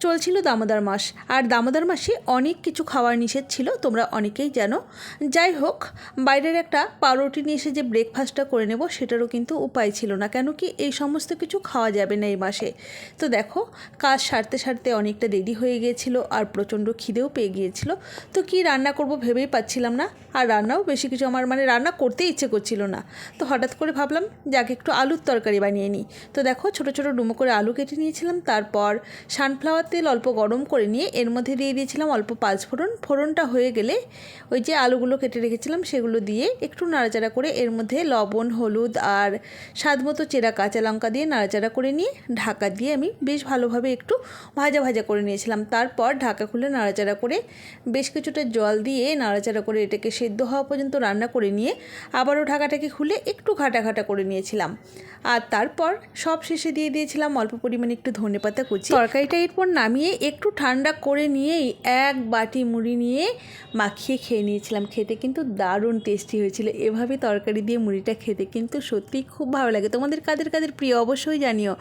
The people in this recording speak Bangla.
চলছিল দামোদর মাস। আর দামোদর মাসে অনেক কিছু খাওয়ার নিষেধ ছিল, তোমরা অনেকেই জানো। যাই হোক, বাইরের একটা পাউরুটি নিয়ে এসে যে ব্রেকফাস্টটা করে নেব, সেটারও কিন্তু উপায় ছিল না। কেন কি এই সমস্ত কিছু খাওয়া যাবে না এই মাসে। তো দেখো, কাজ সারতে সারতে অনেকটা দেরি হয়ে গিয়েছিল, আর প্রচণ্ড খিদেও পেয়ে গিয়েছিল। তো কি রান্না করব ভেবেই পাচ্ছিলাম না। আর রান্নাও বেশি কিছু আমার মানে রান্না করতে ইচ্ছে করছিল না। তো হঠাৎ করে ভাবলাম, যাকে, একটু আলুর তরকারি বানিয়ে নিই। তো দেখো, ছোটো ছোটো ডুমো করে আলু কেটে নিয়েছিলাম। তারপর সানফ্লাওয়ার তেল অল্প গরম করে নিয়ে এর মধ্যে দিয়ে দিয়েছিলাম অল্প পাঁচ ফোড়ন। ফোড়নটা হয়ে গেলে ওই যে আলুগুলো কেটে রেখেছিলাম সেগুলো দিয়ে একটু নাড়াচাড়া করে এর মধ্যে লবণ, হলুদ আর স্বাদ মতো চেরা কাঁচা লঙ্কা দিয়ে নাড়াচাড়া করে নিয়ে ঢাকা দিয়ে আমি বেশ ভালোভাবে একটু ভাজা ভাজা করে নিয়েছিলাম। তারপর ঢাকা খুলে নাড়াচাড়া করে বেশ কিছুটা জল দিয়ে নাড়াচাড়া করে এটাকে সেদ্ধ হওয়া পর্যন্ত রান্না করে নিয়ে আবারও ঢাকাটাকে খুলে একটু ঘাটা ঘাটা করে নিয়েছিলাম। আর তারপর সব শেষে দিয়ে দিয়েছিলাম অল্প পরিমাণে একটু ধনেপাতা কুচি। তরকারিটা এরপর নামিয়ে একটু ঠান্ডা করে নিয়েই এক বাটি মুড়ি নিয়ে মাখিয়ে খেয়ে নিয়েছিলাম। খেতে কিন্তু দারুণ টেস্টি হয়েছিল। এভাবে তরকারি দিয়ে মুড়িটা খেতে কিন্তু সত্যিই খুব ভালো লাগে। তোমাদের কাদের কাদের প্রিয় অবশ্যই জানিও।